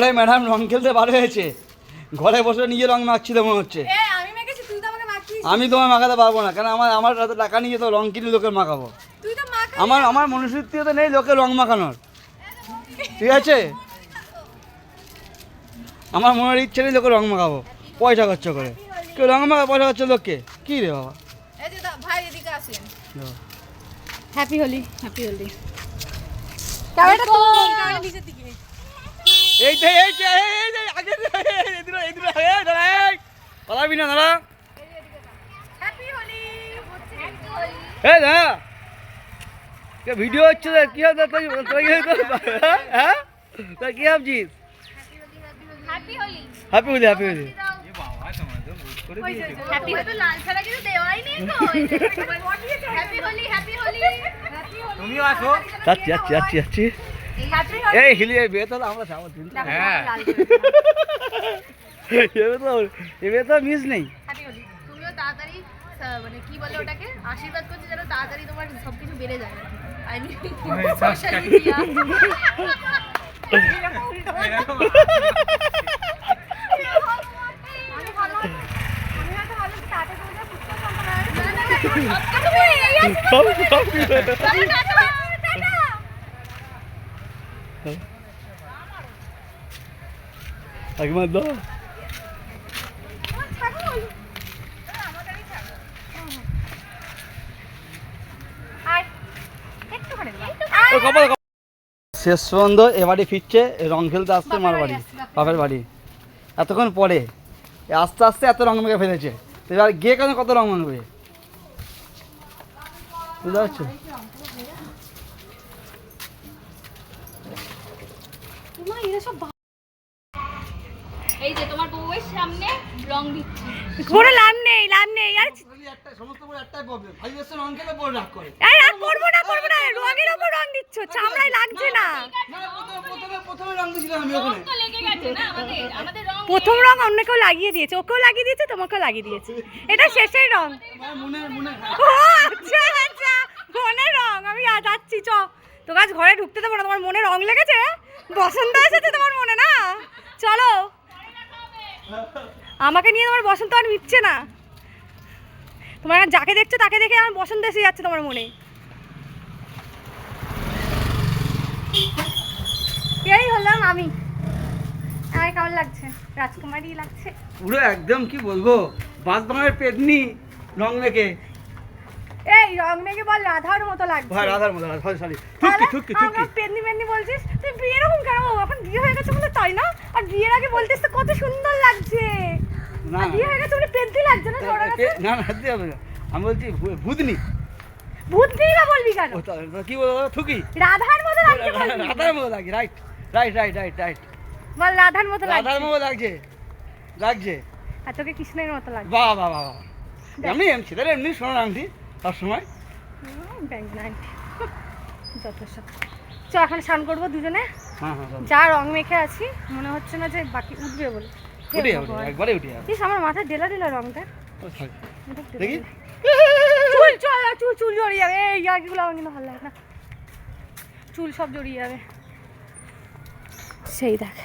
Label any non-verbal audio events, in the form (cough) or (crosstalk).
ঘরে ম্যাডাম রং খেলতে ভালো হয়েছে। ঘরে বসে নিজে রং মাখছিল মনে হচ্ছে। আমি মেখেছি তুই তো আমাকে মাখিস। আমি তোমায় মাখাতে পারব না কারণ আমার আমার হাতে টাকা নিয়ে তো রং কিনে লোকের মাখাবো। আমার আমার আমার মনুষ্যত্বতে নেই লোকের রং মাখানোর। ঠিক আছে? আমার মনের ইচ্ছে নেই লোকের রং মাখাবো। পয়সা খরচ করে। কেউ রং মাখা পয়সা খরচ লোককে? কী রে বাবা? এই যে দা- ভাই এদিকে আসেন। দাও। Happy Holi happy Holi. এই যে এই যে এই যে আগে দাঁড়া পালাবি না দাঁড়া। এই কে ভিডিও হচ্ছে কি হবে তুই তুই হ্যাঁ তুই কি ভাবছিস? Happy Holi happy Holi happy Holi happy Holi লাল ছাড়া কিছু দেওয়াই নেই তো। হ্যাপি হোলি হ্যাপি হোলি তুমিও আসো যাচ্ছি যাচ্ছি যাচ্ছি যাচ্ছি। এই হিলি এই বিয়ে তো আমরা যাব দিন হ্যাঁ। (laughs) এবে তো এবে তো মিস নেই। তুমিও তাড়াতাড়ি মানে কি বলে ওটাকে? আশীর্বাদ করছি যেন তাড়াতাড়ি তোমার সবকিছু বেড়ে যায়। আই মিন সোশ্যাল মিডিয়া ভালো আমি হয়তো ভালো কি তাড়াতাড়ি তোমাদের পুষ্কর সম্পর্কে সব সব একবার দাও। শেষ পর্যন্ত এ বাড়ি ফিরছে রং খেলতে আসছে মার বাড়ি বাপের বাড়ি। এতক্ষণ পরে আস্তে আস্তে এত রং মেখে ফেলেছে। এবার গিয়ে কেন কত রং মানবে বুঝতে পারছ? এই যে তোমার বউয়ের সামনে রং দিচ্ছি। কোনো লাভ নেই লাভ নেই। আর সমস্ত বড় একটাই প্রবলেম ভাই এসে রং বড় রাগ করে। এই আর করব না করব না। রঙের রং দিচ্ছ চামড়ায় লাগছে না। না প্রথমে প্রথমে প্রথমে রং দিয়েছিলাম আমি ওখানে। তো লেগে গেছে না আমাদের আমাদের রং প্রথম রং অন্য কেউ লাগিয়ে দিয়েছে ওকেও লাগিয়ে দিয়েছে তোমাকেও লাগিয়ে দিয়েছে। এটা শেষের রং মনে মনে ও আচ্ছা আচ্ছা। মনে রং আমি আজ যাচ্ছি চ। তো গাছ ঘরে ঢুকতে দেবো না তোমার মনে রং লেগেছে? বসন্ত এসেছে তোমার মনে না? চলো। আমাকে নিয়ে তোমার বসন্ত আর মিটছে না। তোমার যাকে দেখছ তাকে দেখে আমার বসন্ত এসে যাচ্ছে তোমার মনে। এই হলাম আমি। আমার কেমন লাগছে? রাজকুমারী লাগছে? পুরো একদম কি বলব? বাস বাঙালের পেটনি রং মেখে। এই রং মেঘে বল রাধার মতো লাগছে। ভাই রাধার মতো সরি সরি। ঠুকি ঠুকি ঠুকি আমরা পেন্নি পেন্নি বলছিস? তুই বিয়ে এরকম কেন? এখন বিয়ে হয়ে গেছে বলে তাই না? আর বিয়ের আগে বলতিস তো কত সুন্দর লাগছে। না। বিয়ে হয়ে গেছে বলে পেন্টি লাগছে না গেছে? না না হবে না। আমি বলছি ভূতনি। ভূত নেই বলবি কেন? কি বলব ঠুকি রাধার মতো লাগছে রাধার মতো লাগছে right right right right right বল রাধার মতো রাধার মতো লাগছে লাগছে। আর তোকে কৃষ্ণের মতো লাগছে। বাহ বাহ বাহ এমনি এমনি ছেলের এমনি সোনার আংটি সবসময়? ব্যাংক নাইনটি যত চ এখন স্নান করব দুজনে। হ্যাঁ হ্যাঁ। যা রং মেখে আছি মনে হচ্ছে না যে বাকি উঠবে বলে। উঠে একবারে উঠে ইস আমার মাথায় ডেলা ডেলা রংটা। দেখি। চুল চল চুল চুল জড়িয়ে যাবে। এই ইয়ার্কিগুলো আমার কিন্তু ভালো লাগে না। চুল সব জড়িয়ে যাবে। সেই দেখ।